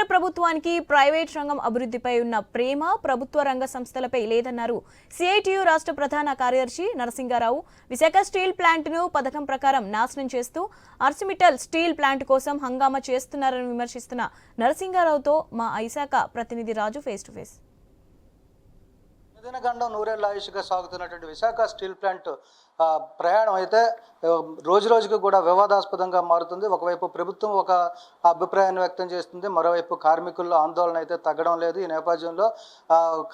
కేంద్ర ప్రభుత్వానికి ప్రైవేట్ రంగం అభివృద్ధిపై ఉన్న ప్రేమ ప్రభుత్వ రంగ సంస్థలపై లేదన్నారు. సిఐటియు రాష్ట్ర ప్రధాన కార్యదర్శి నరసింగారావు విశాఖ స్టీల్ ప్లాంట్ను పథకం ప్రకారం నాశనం చేస్తూ ఆర్సిమిటల్ స్టీల్ ప్లాంట్ కోసం హంగామా చేస్తున్నారని విమర్శిస్తున్న నరసింగారావుతో మా ఐశాఖ ప్రతినిధి రాజు ఫేస్ టు ఫేస్. గండం నూరేళ్ళ ఆయుష్గా సాగుతున్నటువంటి విశాఖ స్టీల్ ప్లాంట్ ప్రయాణం అయితే రోజు రోజుకు కూడా వివాదాస్పదంగా మారుతుంది. ఒకవైపు ప్రభుత్వం ఒక అభిప్రాయాన్ని వ్యక్తం చేస్తుంది మరోవైపు కార్మికుల్లో ఆందోళన అయితే తగ్గడం లేదు. ఈ నేపథ్యంలో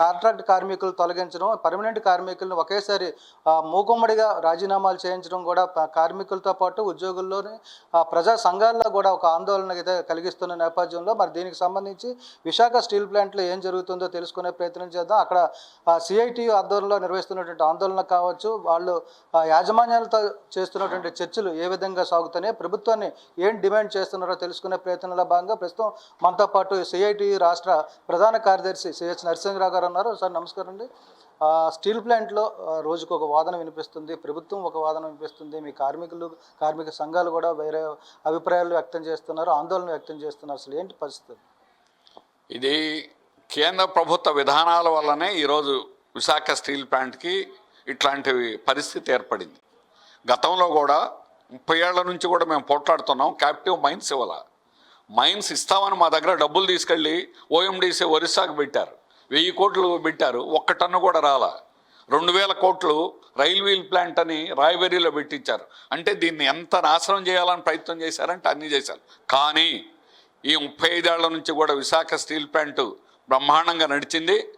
కాంట్రాక్ట్ కార్మికులు తొలగించడం పర్మనెంట్ కార్మికులను ఒకేసారి మూకుమ్మడిగా రాజీనామాలు చేయించడం కూడా కార్మికులతో పాటు ఉద్యోగుల్లోని ఆ, ప్రజా సంఘాల్లో కూడా ఒక ఆందోళన అయితే కలిగిస్తున్న నేపథ్యంలో మరి దీనికి సంబంధించి విశాఖ స్టీల్ ప్లాంట్లో ఏం జరుగుతుందో తెలుసుకునే ప్రయత్నం చేద్దాం. అక్కడ సిఐటి ఆధ్వర్యంలో నిర్వహిస్తున్నటువంటి ఆందోళన కావచ్చు. వాళ్ళు ఆ, యాజమాన్యాలతో చేస్తున్నటువంటి చర్చలు ఏ విధంగా సాగుతున్నాయి ప్రభుత్వాన్ని ఏం డిమాండ్ చేస్తున్నారో తెలుసుకునే ప్రయత్నంలో భాగంగా ప్రస్తుతం మనతో పాటు సిఐటి రాష్ట్ర ప్రధాన కార్యదర్శి సిహెచ్ నరసింహరావు గారు ఉన్నారు. సార్ నమస్కారం అండి. స్టీల్ ప్లాంట్లో రోజుకు ఒక వాదన వినిపిస్తుంది ప్రభుత్వం ఒక వాదన వినిపిస్తుంది మీ కార్మికులు కార్మిక సంఘాలు కూడా వేరే అభిప్రాయాలు వ్యక్తం చేస్తున్నారు ఆందోళన వ్యక్తం చేస్తున్నారు. అసలు ఏంటి పరిస్థితి? ఇది కేంద్ర ప్రభుత్వ విధానాల వల్లనే ఈరోజు విశాఖ స్టీల్ ప్లాంట్కి ఇట్లాంటివి పరిస్థితి ఏర్పడింది. గతంలో కూడా ముప్పై ఏళ్ళ నుంచి కూడా మేము పోట్లాడుతున్నాం. క్యాప్టివ్ మైన్స్ ఇవ్వాల. మైన్స్ ఇస్తామని మా దగ్గర డబ్బులు తీసుకెళ్ళి ఓఎండిసి ఒరిస్సాకు పెట్టారు. వెయ్యి కోట్లు పెట్టారు. ఒక్క టన్ను కూడా రాలా. రెండు వేల కోట్లు రైల్వీల్ ప్లాంట్ అని రాయబెరీలో పెట్టించారు. అంటే దీన్ని ఎంత నాశనం చేయాలని ప్రయత్నం చేశారంటే అన్నీ చేశారు. కానీ ఈ ముప్పై ఐదేళ్ళ నుంచి కూడా విశాఖ స్టీల్ ప్లాంట్ బ్రహ్మాండంగా నడిచింది.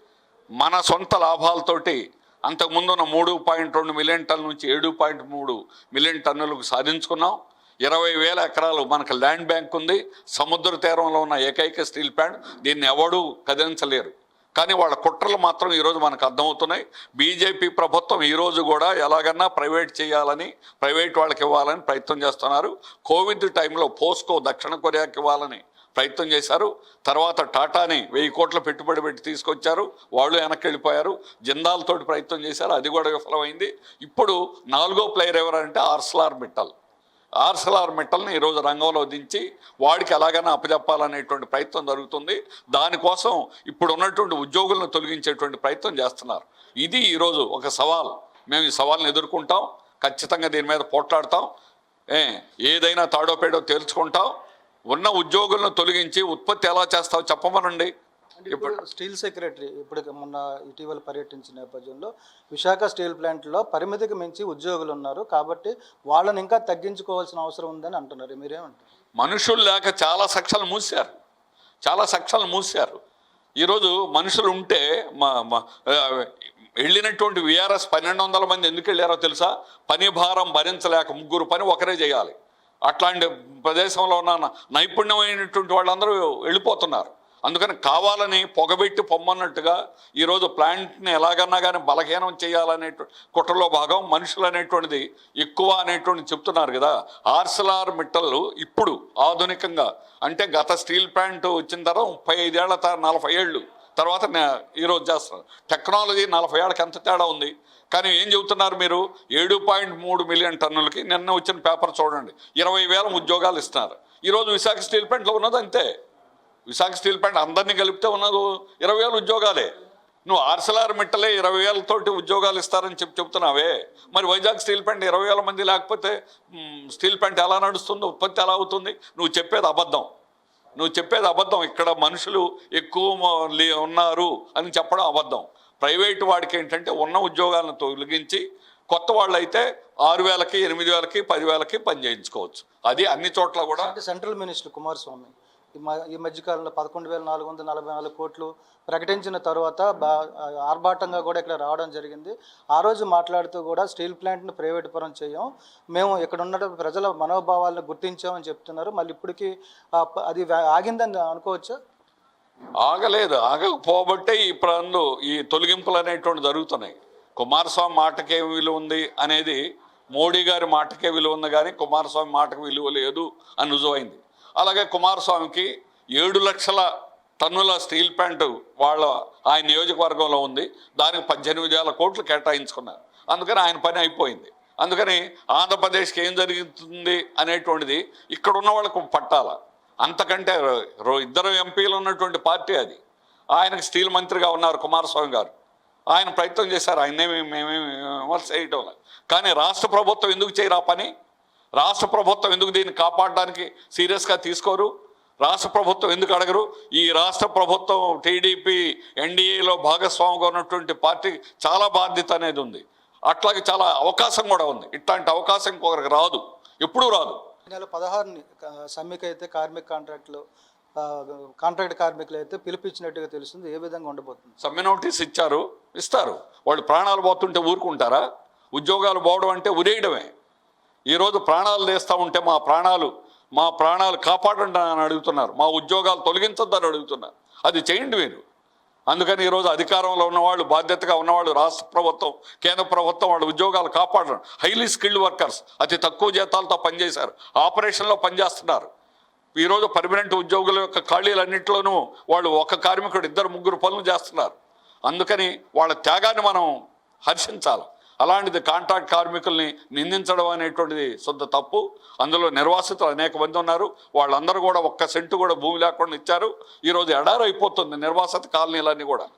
మన సొంత లాభాలతోటి అంతకుముందు ఉన్న మూడు పాయింట్ రెండు మిలియన్ టన్నుల నుంచి ఏడు పాయింట్ మూడు మిలియన్ టన్నులకు సాధించుకున్నాం. ఇరవై వేల ఎకరాలు మనకు ల్యాండ్ బ్యాంక్ ఉంది. సముద్ర తీరంలో ఉన్న ఏకైక స్టీల్ ప్లాంట్. దీన్ని ఎవడూ కదిలించలేరు. కానీ వాళ్ళ కుట్రలు మాత్రం ఈరోజు మనకు అర్థమవుతున్నాయి. బీజేపీ ప్రభుత్వం ఈరోజు కూడా ఎలాగన్నా ప్రైవేట్ చేయాలని ప్రైవేట్ వాళ్ళకి ఇవ్వాలని ప్రయత్నం చేస్తున్నారు. కోవిడ్ టైంలో పోస్కో దక్షిణ కొరియాకి ఇవ్వాలని ప్రయత్నం చేశారు. తర్వాత టాటాని వెయ్యి కోట్ల పెట్టుబడి పెట్టి తీసుకొచ్చారు. వాళ్ళు వెనక్కి వెళ్ళిపోయారు జిందాల్తోటి ప్రయత్నం చేశారు. అది కూడా విఫలమైంది. ఇప్పుడు నాలుగో ప్లేయర్ ఎవరంటే ఆర్సలార్ మిట్టల్. ఆర్సలార్ మిట్టల్ని ఈరోజు రంగంలో దించి వాడికి ఎలాగైనా అప్పజెప్పాలనేటువంటి ప్రయత్నం జరుగుతుంది. దానికోసం ఇప్పుడు ఉన్నటువంటి ఉద్యోగులను తొలగించేటువంటి ప్రయత్నం చేస్తున్నారు. ఇది ఈరోజు ఒక సవాల్. మేము ఈ సవాల్ని ఎదుర్కొంటాం. ఖచ్చితంగా దీని మీద పోట్లాడతాం. ఏదైనా తాడోపేడో తేల్చుకుంటాం. ఉన్న ఉద్యోగులను తొలగించి ఉత్పత్తి ఎలా చేస్తావు చెప్పమనండి. ఇప్పుడు స్టీల్ సెక్రటరీ ఇప్పుడు మొన్న ఇటీవల పర్యటించిన నేపథ్యంలో విశాఖ స్టీల్ ప్లాంట్లో పరిమితికి మించి ఉద్యోగులు ఉన్నారు. కాబట్టి వాళ్ళని ఇంకా తగ్గించుకోవాల్సిన అవసరం ఉందని అంటున్నారు. మీరేమంటారు? మనుషులు లేక చాలా సెక్షన్లు మూసారు చాలా సెక్షన్లు మూసారు ఈరోజు మనుషులు ఉంటే మా వెళ్ళినటువంటి విఆర్ఎస్ పన్నెండు వందల మంది ఎందుకు వెళ్ళారో తెలుసా? పని భారం భరించలేక ముగ్గురు పని ఒకరే చేయాలి. అట్లాంటి ప్రదేశంలో ఉన్న నైపుణ్యమైనటువంటి వాళ్ళందరూ వెళ్ళిపోతున్నారు. అందుకని కావాలని పొగబెట్టి పొమ్మన్నట్టుగా ఈరోజు ప్లాంట్ని ఎలాగన్నా కానీ బలహీనం చేయాలనే కుట్రలో భాగం మనుషులు అనేటువంటిది ఎక్కువ అనేటువంటి చెప్తున్నారు కదా. ఆర్సలార్ మిట్టలు ఇప్పుడు ఆధునికంగా అంటే గత స్టీల్ ప్లాంట్ వచ్చిన తర్వాత ముప్పై ఐదేళ్ళ తర్వాత నలభై ఏళ్ళు తర్వాత ఈరోజు చేస్తున్నారు. టెక్నాలజీ నలభై ఏళ్ళకి ఎంత తేడా ఉంది? కానీ ఏం చెబుతున్నారు మీరు? ఏడు పాయింట్ మూడు మిలియన్ టన్నులకి నిన్న వచ్చిన పేపర్ చూడండి. ఇరవై వేల ఉద్యోగాలు ఇస్తున్నారు. ఈరోజు విశాఖ స్టీల్ ప్లాంట్లో ఉన్నది అంతే. విశాఖ స్టీల్ ప్లాంట్ అందరినీ కలిపితే ఉన్నది ఇరవై వేల ఉద్యోగాలే. నువ్వు ఆర్సలార్ మిట్టలే ఇరవై వేలతోటి ఉద్యోగాలు ఇస్తారని చెప్పి చెప్తున్నావే మరి వైజాగ్ స్టీల్ ప్లాంట్ ఇరవై వేల మంది లేకపోతే స్టీల్ ప్లాంట్ ఎలా నడుస్తుంది ఉత్పత్తి ఎలా అవుతుంది? నువ్వు చెప్పేది అబద్ధం. నువ్వు చెప్పేది అబద్ధం. ఇక్కడ మనుషులు ఎక్కువ లే- ఉన్నారు అని చెప్పడం అబద్ధం. ప్రైవేటు వాడికి ఏంటంటే ఉన్న ఉద్యోగాలను తొలగించి కొత్త వాళ్ళు అయితే ఆరు వేలకి ఎనిమిది వేలకి పదివేలకి పని చేయించుకోవచ్చు. అది అన్ని చోట్ల కూడా అంటే సెంట్రల్ మినిస్టర్ కుమారస్వామి ఈ మధ్యకాలంలో పదకొండు వేల నాలుగు వందల నలభై నాలుగు కోట్లు ప్రకటించిన తర్వాత బా ఆర్భాటంగా కూడా ఇక్కడ రావడం జరిగింది. ఆ రోజు మాట్లాడుతూ కూడా స్టీల్ ప్లాంట్ని ప్రైవేట్ పరం చేయం. మేము ఇక్కడ ఉన్న ప్రజల మనోభావాలను గుర్తించామని చెప్తున్నారు. మళ్ళీ ఇప్పటికీ అది ఆగిందని అనుకోవచ్చు? ఆగలేదు. ఆగకపోబట్టే ఈ పనులు ఈ తొలగింపులు అనేటువంటి జరుగుతున్నాయి. కుమారస్వామి మాటకే విలువ ఉంది అనేది మోడీ గారి మాటకే విలువ ఉంది కానీ కుమారస్వామి మాటకు విలువ లేదు అని రుజువైంది. అలాగే కుమారస్వామికి ఏడు లక్షల టన్నుల స్టీల్ ప్లాంట్ వాళ్ళ ఆయన నియోజకవర్గంలో ఉంది. దానికి పద్దెనిమిది వేల కోట్లు కేటాయించుకున్నారు. అందుకని ఆయన పని అయిపోయింది. అందుకని ఆంధ్రప్రదేశ్కి ఏం జరుగుతుంది అనేటువంటిది ఇక్కడ ఉన్న వాళ్ళకు పట్టాల. అంతకంటే రో- రో- ఇద్దరు ఎంపీలు ఉన్నటువంటి పార్టీ అది. ఆయనకు స్టీల్ మంత్రిగా ఉన్నారు కుమారస్వామి గారు. ఆయన ప్రయత్నం చేశారు. ఆయన్నేమి మేమేమి విమర్శ చేయటం కానీ రాష్ట్ర ప్రభుత్వం ఎందుకు చేయరా పని? రాష్ట్ర ప్రభుత్వం ఎందుకు దీన్ని కాపాడడానికి సీరియస్గా తీసుకోరు? రాష్ట్ర ప్రభుత్వం ఎందుకు అడగరు? ఈ రాష్ట్ర ప్రభుత్వం టీడీపీ ఎన్డీఏలో భాగస్వామిగా ఉన్నటువంటి పార్టీ చాలా బాధ్యత అనేది ఉంది. అట్లాగే చాలా అవకాశం కూడా ఉంది. ఇట్లాంటి అవకాశం ఇంకొకరికి రాదు. ఎప్పుడూ రాదు. నెల పదహారుని సమ్మెకి అయితే కార్మిక కాంట్రాక్టులు కాంట్రాక్ట్ కార్మికులు అయితే పిలిపించినట్టుగా తెలుస్తుంది. ఏ విధంగా ఉండబోతుంది? సమ్మె నోటీస్ ఇచ్చారు. ఇస్తారు. వాళ్ళు ప్రాణాలు పోతుంటే ఊరుకుంటారా? ఉద్యోగాలు పోవడం అంటే ఉరేయడమే. ఈరోజు ప్రాణాలు లేస్తూ ఉంటే మా ప్రాణాలు మా ప్రాణాలు కాపాడండి అని అడుగుతున్నారు. మా ఉద్యోగాలు తొలగించొద్దని అడుగుతున్నారు. అది చేయండి మీరు. అందుకని ఈరోజు అధికారంలో ఉన్నవాళ్ళు బాధ్యతగా ఉన్నవాళ్ళు రాష్ట్ర ప్రభుత్వం కేంద్ర ప్రభుత్వం వాళ్ళు ఉద్యోగాలు కాపాడడం హైలీ స్కిల్డ్ వర్కర్స్ అతి తక్కువ జీతాలతో పనిచేశారు. ఆపరేషన్లో పనిచేస్తున్నారు. ఈరోజు పర్మనెంట్ ఉద్యోగుల యొక్క ఖాళీలన్నింటిలోనూ వాళ్ళు ఒక కార్మికుడు ఇద్దరు ముగ్గురు పనులు చేస్తున్నారు. అందుకని వాళ్ళ త్యాగాన్ని మనం హర్షించాలి. అలాంటిది కాంట్రాక్ట్ కార్మికుల్ని నిందించడం అనేటువంటిది శుద్ధ తప్పు. అందులో నిర్వాసితులు అనేక మంది ఉన్నారు. వాళ్ళందరూ కూడా ఒక్క సెంటు కూడా భూమి లేకుండా ఇచ్చారు. ఈరోజు ఎడారైపోతుంది నిర్వాసిత కాలనీలన్నీ కూడా.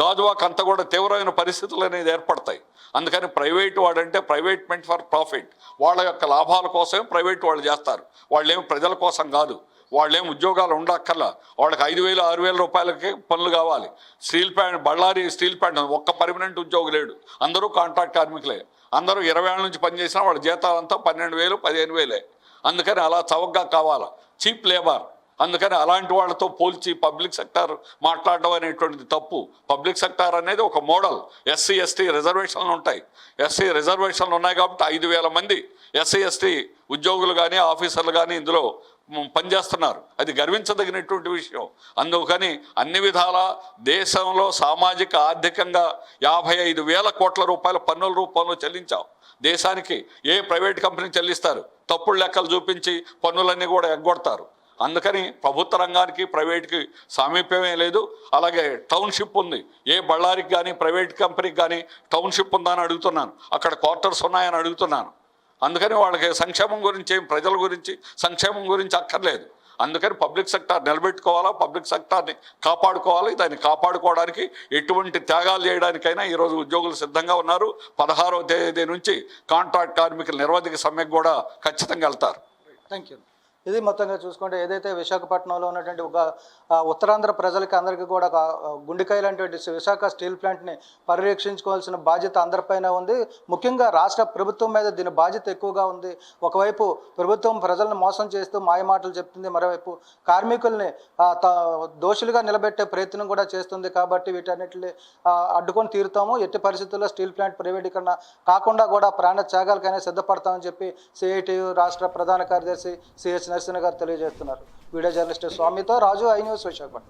గాజువాక్ అంతా కూడా తీవ్రమైన పరిస్థితులు అనేది ఏర్పడతాయి. అందుకని ప్రైవేట్ వాడంటే ప్రైవేట్ మెంట్ ఫర్ ప్రాఫిట్. వాళ్ళ యొక్క లాభాల కోసమే ప్రైవేట్ వాళ్ళు చేస్తారు. వాళ్ళేం ప్రజల కోసం కాదు. వాళ్ళేం ఉద్యోగాలు ఉండక్కర్లా. వాళ్ళకి ఐదు వేలు ఆరు వేల రూపాయలకి పనులు కావాలి. Steel plant Ballari steel plant ఒక్క పర్మనెంట్ ఉద్యోగి లేడు. అందరూ కాంట్రాక్ట్ కార్మికులే. అందరూ ఇరవై ఏళ్ళ నుంచి పనిచేసినా వాళ్ళ జీతాలంతా పన్నెండు వేలు పదిహేను వేలే. అందుకని అలా చవకగా కావాలా? Cheap labour. అందుకని అలాంటి వాళ్ళతో పోల్చి పబ్లిక్ సెక్టార్ మాట్లాడడం అనేటువంటిది తప్పు. పబ్లిక్ సెక్టార్ అనేది ఒక మోడల్. ఎస్సీ ఎస్టీ రిజర్వేషన్లు ఉంటాయి. ఎస్సీ రిజర్వేషన్లు ఉన్నాయి కాబట్టి ఐదు వేల మంది. ఎస్సీ ఎస్టీ ఉద్యోగులు కానీ ఆఫీసర్లు కానీ ఇందులో పనిచేస్తున్నారు. అది గర్వించదగినటువంటి విషయం. అందుకని అన్ని విధాల దేశంలో సామాజిక ఆర్థికంగా యాభై ఐదు వేల కోట్ల రూపాయల పన్నుల రూపంలో చెల్లించాం. దేశానికి ఏ ప్రైవేట్ కంపెనీ చెల్లిస్తారు? తప్పుడు లెక్కలు చూపించి పన్నులన్నీ కూడా ఎగ్గొడతారు. అందుకని ప్రభుత్వ రంగానికి ప్రైవేట్కి సామీప్యమే లేదు. అలాగే టౌన్షిప్ ఉంది. ఏ బళ్ళారికి కానీ ప్రైవేట్ కంపెనీకి కానీ టౌన్షిప్ ఉందా అని అడుగుతున్నాను. అక్కడ క్వార్టర్స్ ఉన్నాయని అడుగుతున్నాను. అందుకని వాళ్ళకి సంక్షేమం గురించి ప్రజల గురించి సంక్షేమం గురించి అక్కర్లేదు. అందుకని పబ్లిక్ సెక్టార్ నిలబెట్టుకోవాలా పబ్లిక్ సెక్టార్ని కాపాడుకోవాలి దాన్ని కాపాడుకోవడానికి ఎటువంటి త్యాగాలు చేయడానికైనా ఈరోజు ఉద్యోగులు సిద్ధంగా ఉన్నారు. పదహారవ తేదీ నుంచి కాంట్రాక్ట్ కార్మికుల నిర్వధిక సమ్మెకు కూడా ఖచ్చితంగా వెళ్తారు. థ్యాంక్ యూ ఇది మొత్తంగా చూసుకుంటే ఏదైతే విశాఖపట్నంలో ఉన్నటువంటి ఒక ఉత్తరాంధ్ర ప్రజలకి అందరికీ కూడా ఒక గుండెకాయ లాంటి విశాఖ స్టీల్ ప్లాంట్ని పరిరక్షించుకోవాల్సిన బాధ్యత అందరిపైన ఉంది. ముఖ్యంగా రాష్ట్ర ప్రభుత్వం మీద దీని బాధ్యత ఎక్కువగా ఉంది. ఒకవైపు ప్రభుత్వం ప్రజలను మోసం చేస్తూ మాయమాటలు చెప్తుంది. మరోవైపు కార్మికుల్ని త- దోషులుగా నిలబెట్టే ప్రయత్నం కూడా చేస్తుంది. కాబట్టి వీటన్నిటిని అడ్డుకొని తీరుతాము. ఎట్టి పరిస్థితుల్లో స్టీల్ ప్లాంట్ ప్రైవేటీకరణ కాకుండా కూడా ప్రాణ త్యాగాలకైనా సిద్ధపడతామని చెప్పి సిఐటియు రాష్ట్ర ప్రధాన కార్యదర్శి సిహెచ్ నరసింహ గారు తెలియజేస్తున్నారు. వీడియో జర్నలిస్ట్ స్వామితో రాజు ఐ న్యూస్ విశాఖపట్నం.